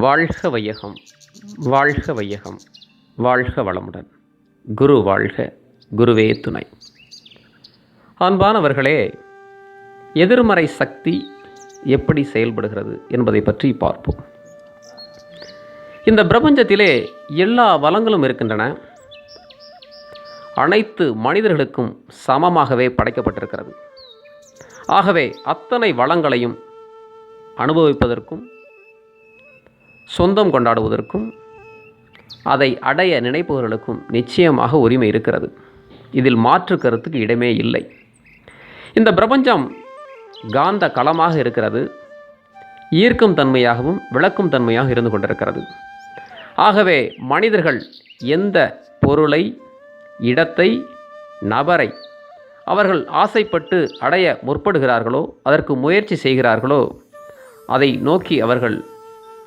வாழ்க வையகம் வாழ்க வையகம் வாழ்க வளமுடன். குரு வாழ்க குருவே துணை. அன்பானவர்களே எதிர்மறை சக்தி எப்படி செயல்படுகிறது என்பதை பற்றி பார்ப்போம். இந்த பிரபஞ்சத்திலே எல்லா வளங்களும் இருக்கின்றன. அனைத்து மனிதர்களுக்கும் சமமாகவே படைக்கப்பட்டிருக்கிறது. ஆகவே அத்தனை வளங்களையும் அனுபவிப்பதற்கும் சொந்தம் கொண்டாடுவதற்கும் அதை அடைய நினைப்பவர்களுக்கும் நிச்சயமாக உரிமை இருக்கிறது. இதில் மாற்று கருத்துக்கு இடமே இல்லை. இந்த பிரபஞ்சம் காந்த களமாக இருக்கிறது. ஈர்க்கும் தன்மையாகவும் விளக்கும் தன்மையாக இருந்து கொண்டிருக்கிறது. ஆகவே மனிதர்கள் எந்த பொருளை இடத்தை நபரை அவர்கள் ஆசைப்பட்டு அடைய முற்படுகிறார்களோ அதற்கு முயற்சி செய்கிறார்களோ அதை நோக்கி அவர்கள்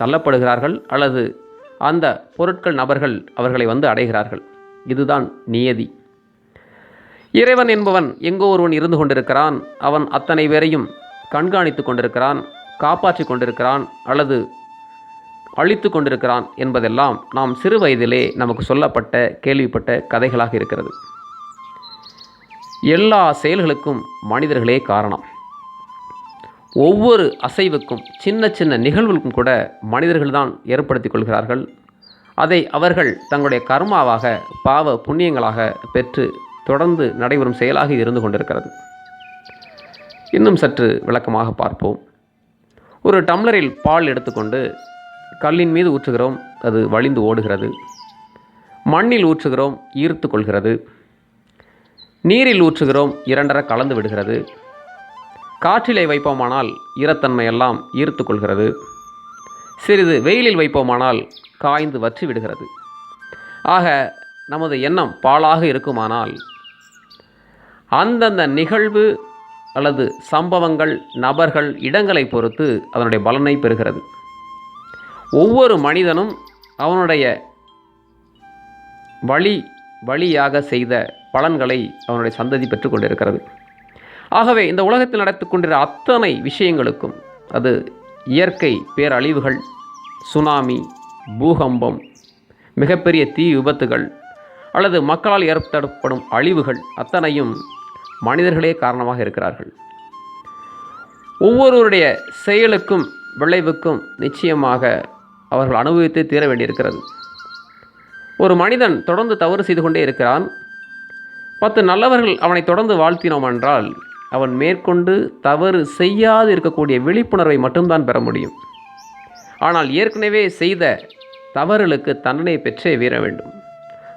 தள்ளப்படுகிறார்கள் அல்லது அந்த பொருட்கள் நபர்கள் அவர்களை வந்து அடைகிறார்கள். இதுதான் நியதி. இறைவன் என்பவன் எங்கோ ஒருவன் இருந்து கொண்டிருக்கிறான். அவன் அத்தனை பேரையும் கண்காணித்து கொண்டிருக்கிறான் காப்பாற்றி கொண்டிருக்கிறான் அல்லது அழித்து கொண்டிருக்கிறான் என்பதெல்லாம் நாம் சிறு வயதிலே நமக்கு சொல்லப்பட்ட கேள்விப்பட்ட கதைகளாக இருக்கிறது. எல்லா செயல்களுக்கும் மனிதர்களே காரணம். ஒவ்வொரு அசைவுக்கும் சின்ன சின்ன நிகழ்வுகளுக்கும் கூட மனிதர்கள்தான் ஏற்படுத்திக் கொள்கிறார்கள். அதை அவர்கள் தங்களுடைய கர்மாவாக பாவ புண்ணியங்களாக பெற்று தொடர்ந்து நடைபெறும் செயலாக இருந்து கொண்டிருக்கிறது. இன்னும் சற்று விளக்கமாக பார்ப்போம். ஒரு டம்ளரில் பால் எடுத்துக்கொண்டு கல்லின் மீது ஊற்றுகிறோம். அது வழிந்து ஓடுகிறது. மண்ணில் ஊற்றுகிறோம் ஈர்த்து கொள்கிறது. நீரில் ஊற்றுகிறோம் இரண்டரை கலந்து விடுகிறது. காற்றிலே வைப்போமானால் ஈரத்தன்மை எல்லாம் ஈர்த்து கொள்கிறது சிறிது வெயிலில் வைப்போமானால் காய்ந்து வற்றி விடுகிறது ஆக நமது எண்ணம் பாலாக இருக்குமானால் அந்தந்த நிகழ்வு அல்லது சம்பவங்கள் நபர்கள் இடங்களை பொறுத்து அதனுடைய பலனை பெறுகிறது. ஒவ்வொரு மனிதனும் அவனுடைய வழி வழியாக செய்த பலன்களை அவனுடைய சந்ததி பெற்றுக்கொண்டிருக்கிறது. ஆகவே இந்த உலகத்தில் நடத்து கொண்டிருக்கிற அத்தனை விஷயங்களுக்கும் அது இயற்கை பேரழிவுகள் சுனாமி பூகம்பம் மிகப்பெரிய தீ விபத்துகள் அல்லது மக்களால் ஏற்படுத்தப்படும் அழிவுகள் அத்தனையும் மனிதர்களே காரணமாக இருக்கிறார்கள். ஒவ்வொருவருடைய செயலுக்கும் விளைவுக்கும் நிச்சயமாக அவர்கள் அனுபவித்து தீர வேண்டியிருக்கிறது. ஒரு மனிதன் தொடர்ந்து தவறு செய்து கொண்டே இருக்கிறான். பத்து நல்லவர்கள் அவனை தொடர்ந்து வாழ்த்தினோம் என்றால் அவன் மேற்கொண்டு தவறு செய்யாது இருக்கக்கூடிய விழிப்புணர்வை மட்டும்தான் பெற முடியும். ஆனால் ஏற்கனவே செய்த தவறுகளுக்கு தண்டனை பெற்றே வீர வேண்டும்.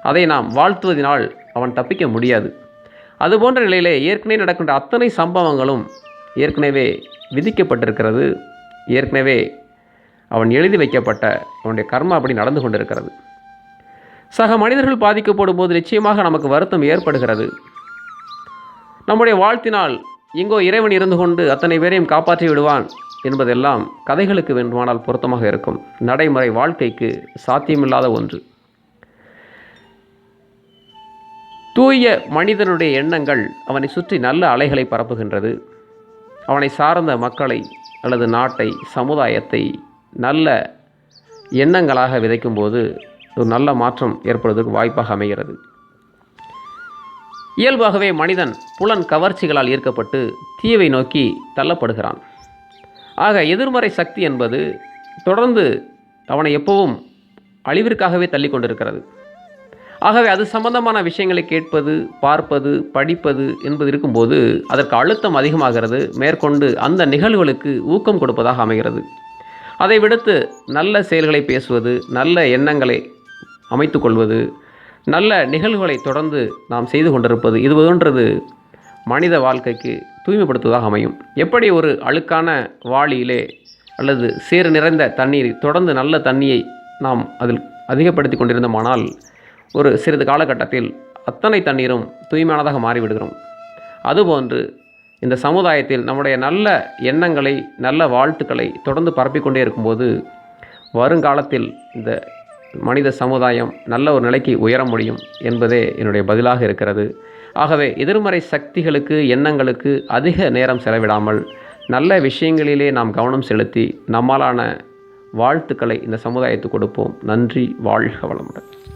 அதை நாம் வாழ்த்துவதனால் அவன் தப்பிக்க முடியாது. அதுபோன்ற நிலையிலே ஏற்கனவே நடக்கின்ற அத்தனை சம்பவங்களும் ஏற்கனவே விதிக்கப்பட்டிருக்கிறது. ஏற்கனவே அவன் எழுதி வைக்கப்பட்ட அவனுடைய கர்மா அப்படி நடந்து கொண்டிருக்கிறது. சக மனிதர்கள் பாதிக்கப்படும் போது நிச்சயமாக நமக்கு வருத்தம் ஏற்படுகிறது. நம்முடைய வாழ்த்தினால் எங்கோ இறைவன் இருந்து கொண்டு அத்தனை பேரையும் காப்பாற்றி விடுவான் என்பதெல்லாம் கதைகளுக்கு வேண்டுமானால் பொருத்தமாக இருக்கும். நடைமுறை வாழ்க்கைக்கு சாத்தியமில்லாத ஒன்று. தூய மனிதனுடைய எண்ணங்கள் அவனை சுற்றி நல்ல அலைகளை பரப்புகின்றது. அவனை சார்ந்த மக்களை அல்லது நாட்டை சமுதாயத்தை நல்ல எண்ணங்களாக விதைக்கும்போது ஒரு நல்ல மாற்றம் ஏற்படுவதற்கு வாய்ப்பாக அமைகிறது. இயல்பாகவே மனிதன் புலன் கவர்ச்சிகளால் ஈர்க்கப்பட்டு தீவை நோக்கி தள்ளப்படுகிறான். ஆக எதிர்மறை சக்தி என்பது தொடர்ந்து அவனை எப்பவும் அழிவிற்காகவே தள்ளி கொண்டிருக்கிறது ஆகவே அது சம்பந்தமான விஷயங்களை கேட்பது பார்ப்பது படிப்பது என்பது இருக்கும்போது அதற்கு அழுத்தம் அதிகமாகிறது. மேற்கொண்டு அந்த நிகழ்வுகளுக்கு ஊக்கம் கொடுப்பதாக அமைகிறது. அதை விடுத்து நல்ல செயல்களை பேசுவது நல்ல எண்ணங்களை அமைத்து கொள்வது நல்ல நிகழ்வுகளை தொடர்ந்து நாம் செய்து கொண்டிருப்பது இது போன்றது மனித வாழ்க்கைக்கு தூய்மைப்படுத்துவதாக அமையும். எப்படி ஒரு அழுக்கான வாளியிலே அல்லது சேறு நிறைந்த தண்ணீர் தொடர்ந்து நல்ல தண்ணியை நாம் அதில் அதிகப்படுத்தி கொண்டிருந்தோமானால் ஒரு சிறிது காலகட்டத்தில் அத்தனை தண்ணீரும் தூய்மையானதாக மாறிவிடுகிறோம். அதுபோன்று இந்த சமுதாயத்தில் நம்முடைய நல்ல எண்ணங்களை நல்ல வாழ்த்துக்களை தொடர்ந்து பரப்பிக்கொண்டே இருக்கும்போது வருங்காலத்தில் இந்த மனித சமுதாயம் நல்ல ஒரு நிலைக்கு உயர முடியும் என்பதே என்னுடைய பதிலாக இருக்கிறது. ஆகவே எதிர்மறை சக்திகளுக்கு எண்ணங்களுக்கு அதிக நேரம் செலவிடாமல் நல்ல விஷயங்களிலே நாம் கவனம் செலுத்தி நம்மாலான வாழ்த்துக்களை இந்த சமுதாயத்துக்கு கொடுப்போம். நன்றி வாழ்க வளமுடன்.